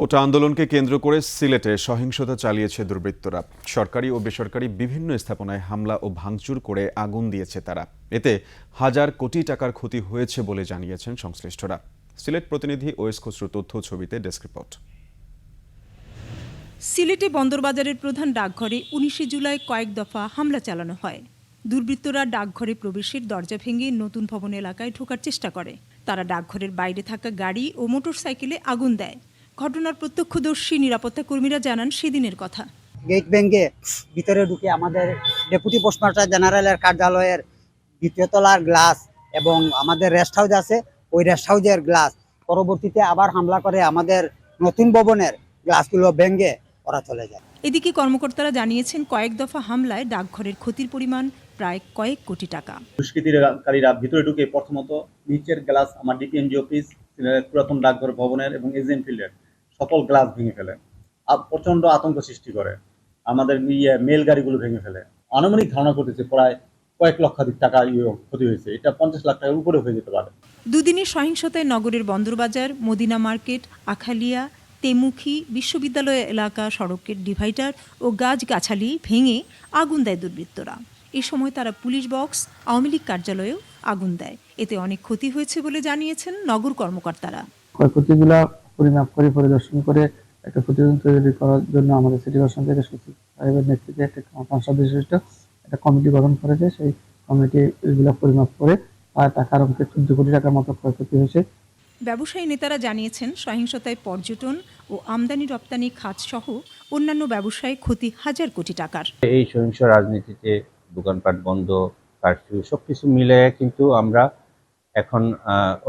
কোটা আন্দোলনকে কেন্দ্র করে সিলেটে সহিংসতা চালিয়েছে দুর্বৃত্তরা। সরকারি ও বেসরকারি বিভিন্ন স্থাপনায় হামলা ও ভাঙচুর করে আগুন দিয়েছে তারা। এতে হাজার কোটি টাকার ক্ষতি হয়েছে বলে জানিয়েছেন সংশ্লিষ্টরা। সিলেট প্রতিনিধি ওয়েস খসরু তথ্য ছবিতে ডেস্ক রিপোর্ট। সিলেটে বন্দরবাজারের প্রধান ডাকঘরে উনিশে জুলাই কয়েক দফা হামলা চালানো হয়। দুর্বৃত্তরা ডাকঘরে প্রবেশের দরজা ভেঙে নতুন ভবন এলাকায় ঢোকার চেষ্টা করে। তারা ডাকঘরের বাইরে থাকা গাড়ি ও মোটরসাইকেলে আগুন দেয়। ঘটনার প্রত্যক্ষদর্শী নিরাপত্তা কর্মীরা জানান সেদিনের কথা। গেট ভেঙে ভিতরে ঢুকে আমাদের ডেপুটি পোস্টমাস্টার জেনারেলের কার্যালয়ের দ্বিতীয় তলার গ্লাস এবং আমাদের রেস্ট হাউস আছে ওই রেস্ট হাউসের গ্লাস। পরবর্তীতে আবার হামলা করে আমাদের নতুন ভবনের গ্লাসগুলো ভেঙে ওরা চলে যায়। এদিকে কর্মকর্তারা জানিয়েছেন কয়েক দফা হামলায় ডাকঘরের ক্ষতির পরিমাণ প্রায় কয়েক কোটি টাকা। দুষ্কৃতিকারীরা ভিতরে ঢুকে প্রথমত নিচের গ্লাস আমার ডিপিএমজি অফিস পুরাতন ডাকঘর ভবনের এবং এজেন্ট ফিল্ডের সকল গ্লাস ভেঙে ফেলে। প্রচণ্ড আতঙ্ক সৃষ্টি করে। আমাদের ইয়ে মেল গাড়িগুলো ভেঙে ফেলে। আনুমানিক ধারণা করতেছে প্রায় কয়েক লক্ষাধিক টাকা ইয়ে ক্ষতি হয়েছে। এটা পঞ্চাশ লাখ টাকার উপরে হয়ে যেতে পারে। দুদিনের সহিংসতায় নগরের বন্দরবাজার মদিনা মার্কেট আখালিয়া তেমুখী বিশ্ববিদ্যালয় এলাকা সড়কের ডিভাইডার ও গাছগাছালি ভেঙে আগুন দেয় দুর্বৃত্তরা। এ সময় তারা পুলিশ বক্স আওয়ামী লীগ কার্যালয়েও আগুন দেয়। এতে অনেক ক্ষতি হয়েছে বলে জানিয়েছেন নগর কর্মকর্তারা। ক্ষয়ক্ষতিগুলা পরিমাপ করে পরিদর্শন করে একটা প্রতিবেদন তৈরি করার জন্য আমাদের সিটি কর্পোরেশন থেকে সচিব সাহেবের নেতৃত্বে একটা পাঁচ সদস্য বিশিষ্ট একটা কমিটি গঠন করেছে সেই কমিটি এগুলা পরিমাপ করে টাকার অঙ্কে চোদ্দ কোটি টাকার মতো ক্ষয়ক্ষতি হয়েছে। ব্যবসায়ী নেতারা জানিয়েছেন সহিংসতায় পর্যটন ও আমদানি রপ্তানি খাত সহ অন্যান্য ব্যবসায় ক্ষতি হাজার কোটি টাকার। এই সহিংস রাজনীতিতে দোকানপাট বন্ধ কারফিউ সবকিছু মিলে কিন্তু আমরা এখন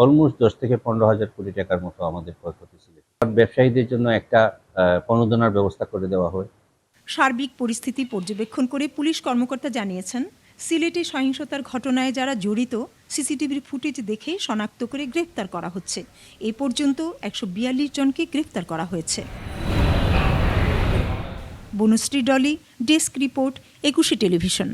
অলমোস্ট দশ থেকে পনেরো হাজার কোটি টাকার মতো আমাদের ক্ষয়ক্ষতি ছিল। ব্যবসায়ীদের জন্য একটা প্রণোদনার ব্যবস্থা করে দেওয়া হয়। সার্বিক পরিস্থিতি পর্যবেক্ষণ করে পুলিশ কর্মকর্তা জানিয়েছেন, সিলেটে সহিংসতার ঘটনায় যারা জড়িত, সিসিটিভির ফুটেজ দেখে শনাক্ত করে গ্রেফতার করা হচ্ছে। এ পর্যন্ত একশো বিয়াল্লিশ জনকে গ্রেফতার করা হয়েছে। Banasree Dolly, desk report, Ekushey television.